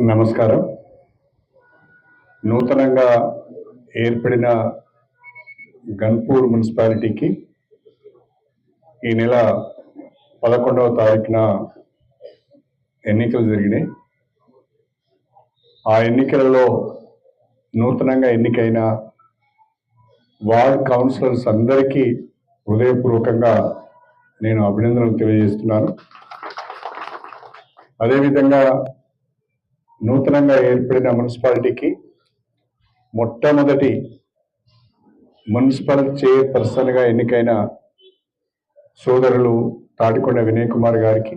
నమస్కారం. నూతనంగా ఏర్పడిన గన్పూర్ మున్సిపాలిటీకి ఈ నెల పదకొండవ తారీఖున ఎన్నికలు జరిగినాయి. ఆ ఎన్నికలలో నూతనంగా ఎన్నికైన వార్డ్ కౌన్సిలర్స్ అందరికీ హృదయపూర్వకంగా నేను అభినందనలు తెలియజేస్తున్నాను. అదేవిధంగా నూతనంగా ఏర్పడిన మున్సిపాలిటీకి మొట్టమొదటి మున్సిపల్ చైర్పర్సన్గా ఎన్నికైన సోదరులు తాటికొండ వినయ్ కుమార్ గారికి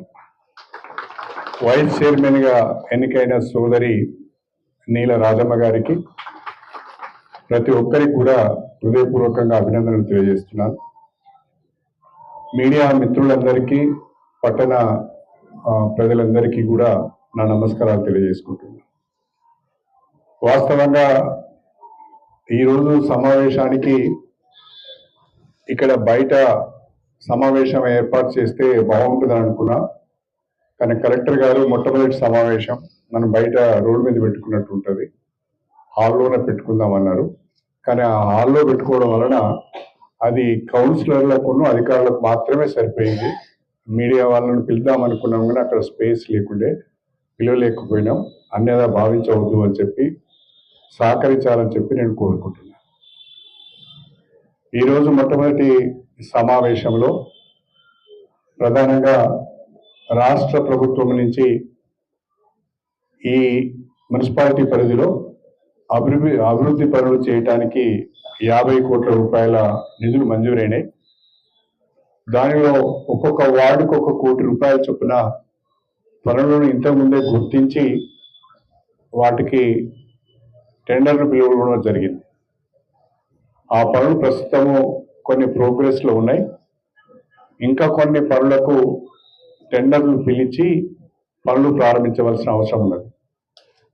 వైస్ చైర్మన్గా ఎన్నికైన సోదరి నీల రాజమ్మ గారికి ప్రతి ఒక్కరికి కూడా హృదయపూర్వకంగా అభినందనలు తెలియజేస్తున్నాను. మీడియా మిత్రులందరికీ పట్టణ ప్రజలందరికీ కూడా నా నమస్కారాలు తెలియజేసుకుంటున్నాను. వాస్తవంగా ఈరోజు సమావేశానికి ఇక్కడ బయట సమావేశం ఏర్పాటు చేస్తే బాగుంటుందని అనుకున్నా కానీ కలెక్టర్ గారు మొట్టమొదటి సమావేశం మనం బయట రోడ్డు మీద పెట్టుకున్నట్టు ఉంటుంది. హాల్లోనే పెట్టుకుందాం అన్నారు. కానీ ఆ హాల్లో పెట్టుకోవడం వలన అది కౌన్సిలర్లకును అధికారులకు మాత్రమే సరిపోయింది. మీడియా వాళ్ళని పిలుద్దాం అనుకున్నాం కానీ అక్కడ స్పేస్ లేకుండే పిలవలేకపోయినాం. అన్యదా భావించవద్దు అని చెప్పి సహకరించాలని చెప్పి నేను కోరుకుంటున్నాను ఈరోజు మొట్టమొదటి సమావేశంలో ప్రధానంగా రాష్ట్ర ప్రభుత్వం నుంచి ఈ మున్సిపాలిటీ పరిధిలో అభివృద్ధి అభివృద్ధి పనులు చేయటానికి యాభై కోట్ల రూపాయల నిధులు మంజూరైనాయి. దానిలో ఒక్కొక్క వార్డుకు ఒక కోటి రూపాయల చొప్పున పనులను ఇంతకుముందే గుర్తించి వాటికి టెండర్లు పిలువడం జరిగింది. ఆ పనులు ప్రస్తుతము కొన్ని ప్రోగ్రెస్లో ఉన్నాయి. ఇంకా కొన్ని పనులకు టెండర్లు పిలిచి పనులు ప్రారంభించవలసిన అవసరం ఉన్నది.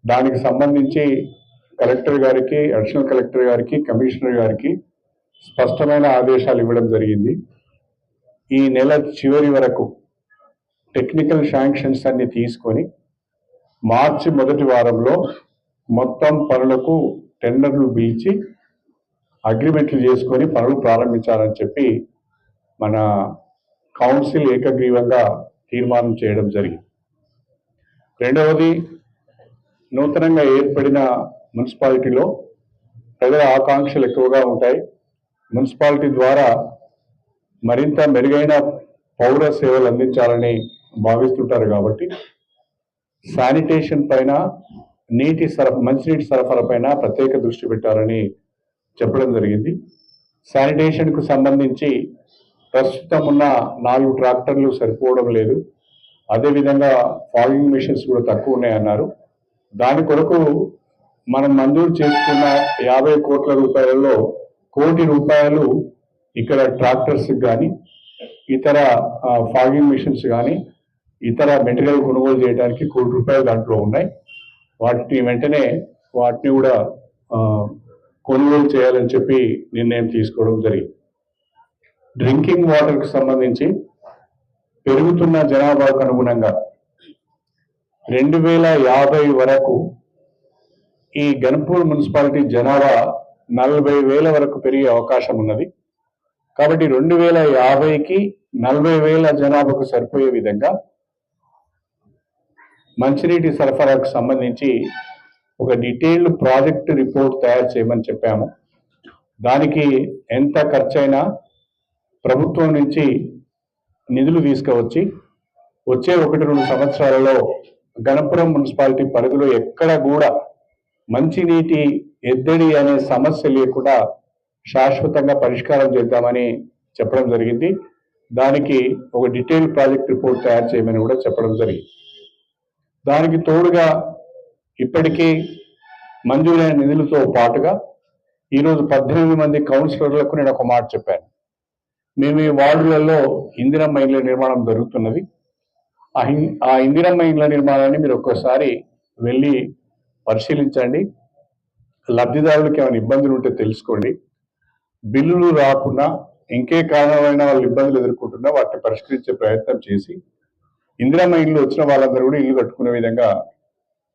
దానికి సంబంధించి కలెక్టర్ గారికి అడిషనల్ కలెక్టర్ గారికి కమిషనర్ గారికి స్పష్టమైన ఆదేశాలు ఇవ్వడం జరిగింది. ఈ నెల చివరి వరకు టెక్నికల్ శాంక్షన్స్ అన్ని తీసుకొని మార్చి మొదటి వారంలో మొత్తం పనులకు టెండర్లు పిలిచి అగ్రిమెంట్లు చేసుకొని పనులు ప్రారంభించాలని చెప్పి మన కౌన్సిల్ ఏకగ్రీవంగా తీర్మానం చేయడం జరిగింది. రెండవది నూతనంగా ఏర్పడిన మున్సిపాలిటీలో ప్రజల ఆకాంక్షలు ఎక్కువగా ఉంటాయి. మున్సిపాలిటీ ద్వారా మరింత మెరుగైన పౌర సేవలు అందించాలని భావిస్తుంటారు కాబట్టి శానిటేషన్ పైన నీటి సరఫ మంచినీటి సరఫరా పైన ప్రత్యేక దృష్టి పెట్టాలని చెప్పడం జరిగింది. శానిటేషన్కు సంబంధించి ప్రస్తుతం ఉన్న నాలుగు ట్రాక్టర్లు సరిపోవడం లేదు. అదేవిధంగా ఫాగింగ్ మిషన్స్ కూడా తక్కువ ఉన్నాయన్నారు. దాని కొరకు మనం మంజూరు చేసుకున్న యాభై కోట్ల రూపాయలలో కోటి రూపాయలు ఇక్కడ ట్రాక్టర్స్ కానీ ఇతర ఫాగింగ్ మిషన్స్ కానీ ఇతర మెటీరియల్ కొనుగోలు చేయడానికి కోటి రూపాయలు దాంట్లో ఉన్నాయి. వాటిని వెంటనే వాటిని కూడా కొనుగోలు చేయాలని చెప్పి నిర్ణయం తీసుకోవడం జరిగింది. డ్రింకింగ్ వాటర్కి సంబంధించి పెరుగుతున్న జనాభాకు అనుగుణంగా రెండు వేల యాభై వరకు ఈ గన్పూర్ మున్సిపాలిటీ జనాభా నలభై వేల వరకు పెరిగే అవకాశం ఉన్నది. కాబట్టి రెండు వేల యాభైకి నలభై వేల జనాభాకు సరిపోయే విధంగా మంచినీటి సరఫరాకు సంబంధించి ఒక డీటెయిల్డ్ ప్రాజెక్ట్ రిపోర్ట్ తయారు చేయమని చెప్పాము. దానికి ఎంత ఖర్చైనా ప్రభుత్వం నుంచి నిధులు తీసుకువచ్చి వచ్చే ఒకటి రెండు సంవత్సరాలలో గణపురం మున్సిపాలిటీ పరిధిలో ఎక్కడ కూడా మంచినీటి ఎద్దడి అనే సమస్య లేకుండా శాశ్వతంగా పరిష్కారం చేద్దామని చెప్పడం జరిగింది. దానికి ఒక డీటెయిల్ ప్రాజెక్ట్ రిపోర్ట్ తయారు చేయమని కూడా చెప్పడం జరిగింది. దానికి తోడుగా ఇప్పటికీ మంజూరైన నిధులతో పాటుగా ఈరోజు పద్దెనిమిది మంది కౌన్సిలర్లకు నేను ఒక మాట చెప్పాను. మేము ఈ వార్డులలో ఇందిరమ్మ ఇండ్ల నిర్మాణం జరుగుతున్నది. ఆ ఆ ఇందిరమ్మ ఇండ్ల నిర్మాణాన్ని మీరు ఒక్కసారి వెళ్ళి పరిశీలించండి. లబ్ధిదారులకు ఏమైనా ఇబ్బందులు ఉంటే తెలుసుకోండి. బిల్లులు రాకుండా ఇంకే కారణమైన వాళ్ళు ఇబ్బందులు ఎదుర్కొంటున్నా వాటిని పరిష్కరించే ప్రయత్నం చేసి ఇందిరమ్మ ఇల్లు వచ్చిన వాళ్ళందరూ కూడా ఇల్లు కట్టుకునే విధంగా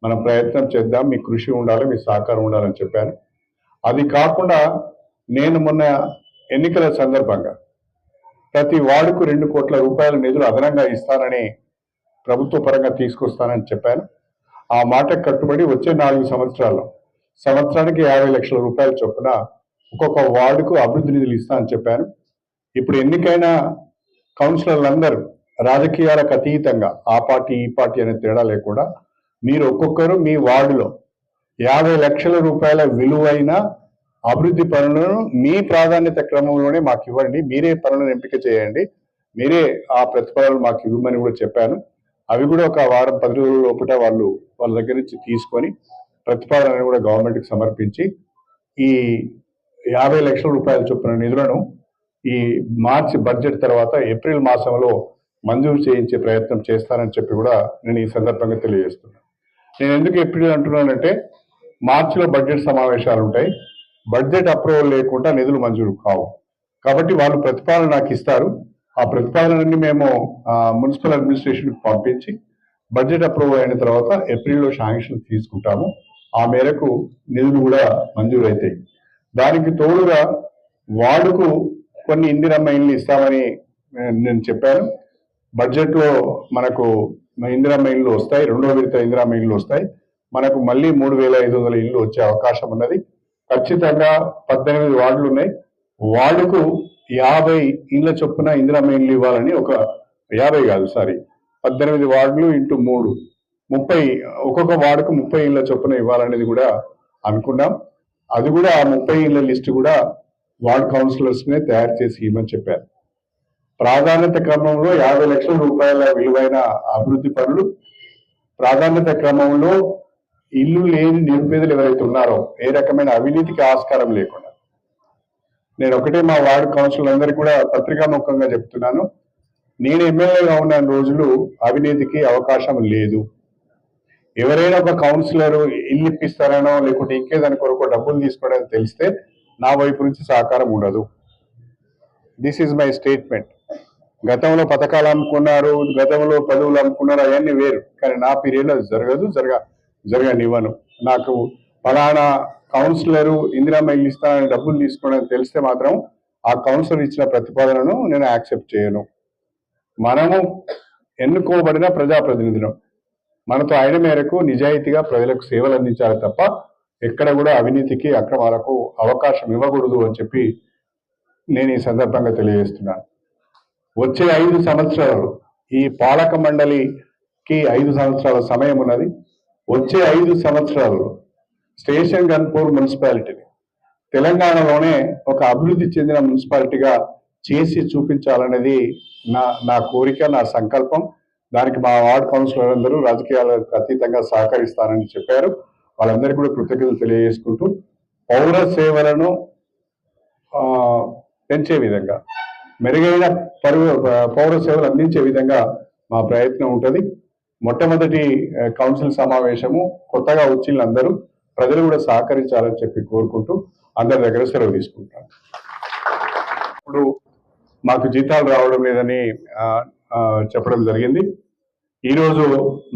మనం ప్రయత్నం చేద్దాం. మీ కృషి ఉండాలి మీ సహకారం ఉండాలని చెప్పాను అది కాకుండా నేను మొన్న ఎన్నికల సందర్భంగా ప్రతి వార్డుకు రెండు కోట్ల రూపాయల నిధులు అదనంగా ఇస్తానని ప్రభుత్వ పరంగా తీసుకొస్తానని చెప్పాను. ఆ మాట కట్టుబడి వచ్చే నాలుగు సంవత్సరాల్లో సంవత్సరానికి యాభై లక్షల రూపాయల చొప్పున ఒక్కొక్క వార్డుకు అభివృద్ధి నిధులు ఇస్తానని చెప్పాను. ఇప్పుడు ఎన్నికైన కౌన్సిలర్లందరూ రాజకీయాలకు అతీతంగా ఆ పార్టీ ఈ పార్టీ అనే తేడా లేకుండా మీరు ఒక్కొక్కరు మీ వార్డులో యాభై లక్షల రూపాయల విలువైన అభివృద్ధి పనులను మీ ప్రాధాన్యత క్రమంలోనే మాకు ఇవ్వండి. మీరే పనులను ఎంపిక చేయండి. మీరే ఆ ప్రతిఫలాలు మాకు ఇవ్వమని కూడా చెప్పాను. అవి కూడా ఒక వారం పది రోజుల లోపల వాళ్ళు వాళ్ళ దగ్గర నుంచి తీసుకొని ప్రతిపాదనను కూడా గవర్నమెంట్కి సమర్పించి ఈ యాభై లక్షల రూపాయల చొప్పున నిధులను ఈ మార్చి బడ్జెట్ తర్వాత ఏప్రిల్ మాసంలో మంజూరు చేయించే ప్రయత్నం చేస్తానని చెప్పి కూడా నేను ఈ సందర్భంగా తెలియజేస్తున్నాను నేను ఎందుకు ఎప్పుడు అంటున్నానంటే మార్చిలో బడ్జెట్ సమావేశాలు ఉంటాయి. బడ్జెట్ అప్రూవల్ లేకుండా నిధులు మంజూరు కావు. కాబట్టి వాళ్ళు ప్రతిపాదన నాకు ఇస్తారు. ఆ ప్రతిపాదనని మేము మున్సిపల్ అడ్మినిస్ట్రేషన్కి పంపించి బడ్జెట్ అప్రూవల్ అయిన తర్వాత ఏప్రిల్లో శాంక్షన్ తీసుకుంటాము. ఆ మేరకు నిధులు కూడా మంజూరు అవుతాయి దానికి తోడుగా వార్డుకు కొన్ని ఇందిరమ్మ ఇల్లు ఇస్తామని నేను- నేను చెప్పాను. బడ్జెట్లో మనకు ఇందిరా మెయిన్లు వస్తాయి రెండో విడత ఇందిరా ఇల్లు వస్తాయి. మనకు మళ్ళీ మూడు వేల ఐదు వందల ఇల్లు వచ్చే అవకాశం ఉన్నది. ఖచ్చితంగా పద్దెనిమిది వార్డులు ఉన్నాయి. వార్డుకు యాభై ఇళ్ళ చొప్పున ఇందిరా మెయిన్లు ఇవ్వాలని ఒక యాభై కాదు సారీ పద్దెనిమిది వార్డులు ఇంటూ మూడు. ముప్పై ఒక్కొక్క వార్డుకు ముప్పై ఇళ్ళ చొప్పున ఇవ్వాలనేది కూడా అనుకున్నాం. అది కూడా ఆ ముప్పై ఇళ్ళ లిస్ట్ కూడా వార్డ్ కౌన్సిలర్స్ నే తయారు చేసి ఇవ్వమని చెప్పారు. ప్రాధాన్యత క్రమంలో యాభై లక్షల రూపాయల విలువైన అభివృద్ధి పనులు ప్రాధాన్యత క్రమంలో ఇల్లు లేని నిరుపేదలు ఎవరైతే ఉన్నారో ఏ రకమైన అవినీతికి ఆస్కారం లేకుండా. నేను ఒకటే మా వార్డు కౌన్సిలర్ అందరికీ కూడా పత్రికాముఖంగా చెప్తున్నాను. నేను ఎమ్మెల్యేగా ఉన్న రోజులు అవినీతికి అవకాశం లేదు. ఎవరైనా ఒక కౌన్సిలర్ ఇల్లు ఇప్పిస్తారనో లేకుంటే ఇంకేదాని కొరకు డబ్బులు తీసుకోవడానికి తెలిస్తే నా వైపు నుంచి సహకారం ఉండదు. దిస్ ఈజ్ మై స్టేట్మెంట్ గతంలో పథకాలు అమ్ముకున్నారు గతంలో పదవులు అమ్ముకున్నారు అవన్నీ వేరు. కానీ నా పీరియడ్లో అది జరగదు జరగ జరగనివ్వను. నాకు ఫలానా కౌన్సిలర్ ఇందిరా ఇస్తానని డబ్బులు తీసుకోవడానికి తెలిస్తే మాత్రం ఆ కౌన్సిలర్ ఇచ్చిన ప్రతిపాదనను నేను యాక్సెప్ట్ చేయను. మనము ఎన్నుకోబడిన ప్రజాప్రతినిధులం. మనతో అయిన మేరకు నిజాయితీగా ప్రజలకు సేవలు అందించాలి తప్ప ఎక్కడ కూడా అవినీతికి అక్రమాలకు అవకాశం ఇవ్వకూడదు అని చెప్పి నేను ఈ సందర్భంగా తెలియజేస్తున్నాను. వచ్చే ఐదు సంవత్సరాలు ఈ పాలక మండలికి ఐదు సంవత్సరాల సమయం ఉన్నది. వచ్చే ఐదు సంవత్సరాలు స్టేషన్ గన్పూర్ మున్సిపాలిటీని తెలంగాణలోనే ఒక అభివృద్ధి చెందిన మున్సిపాలిటీగా చేసి చూపించాలనేది నా నా కోరిక నా సంకల్పం. దానికి మా వార్డ్ కౌన్సిలర్ అందరూ రాజకీయాలకు అతీతంగా సహకరిస్తానని చెప్పారు. వాళ్ళందరికీ కూడా కృతజ్ఞతలు తెలియజేసుకుంటూ పౌర సేవలను పెంచే విధంగా మెరుగైన పరుగు పౌర సేవలు అందించే విధంగా మా ప్రయత్నం ఉంటుంది. మొట్టమొదటి కౌన్సిల్ సమావేశము కొత్తగా వచ్చిన అందరూ ప్రజలు కూడా సహకరించాలని చెప్పి కోరుకుంటూ అందరి దగ్గర సెలవు తీసుకుంటాను ఇప్పుడు మాకు జీతాలు రావడం లేదని చెప్పడం జరిగింది. ఈరోజు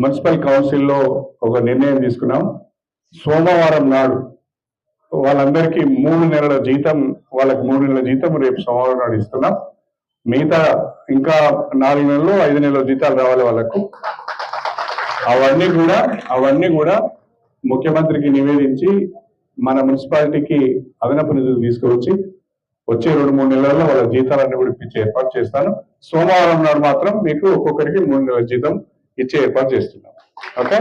మున్సిపల్ కౌన్సిల్లో ఒక నిర్ణయం తీసుకున్నాం. సోమవారం నాడు వాళ్ళందరికీ మూడు నెలల జీతం వాళ్ళకి మూడు నెలల జీతం రేపు సోమవారం నాడు ఇస్తున్నాం. మిగతా ఇంకా నాలుగు నెలలు ఐదు నెలల జీతాలు రావాలి వాళ్ళకు. అవన్నీ కూడా అవన్నీ కూడా ముఖ్యమంత్రికి నివేదించి మన మున్సిపాలిటీకి అదనపు నిధులు తీసుకువచ్చి వచ్చే రెండు మూడు నెలల్లో వాళ్ళ జీతాలన్నీ కూడా ఇప్పించే ఏర్పాటు చేస్తాను. సోమవారం నాడు మాత్రం మీకు ఒక్కొక్కరికి మూడు నెలల జీతం ఇచ్చే ఏర్పాటు చేస్తున్నాం. ఓకే?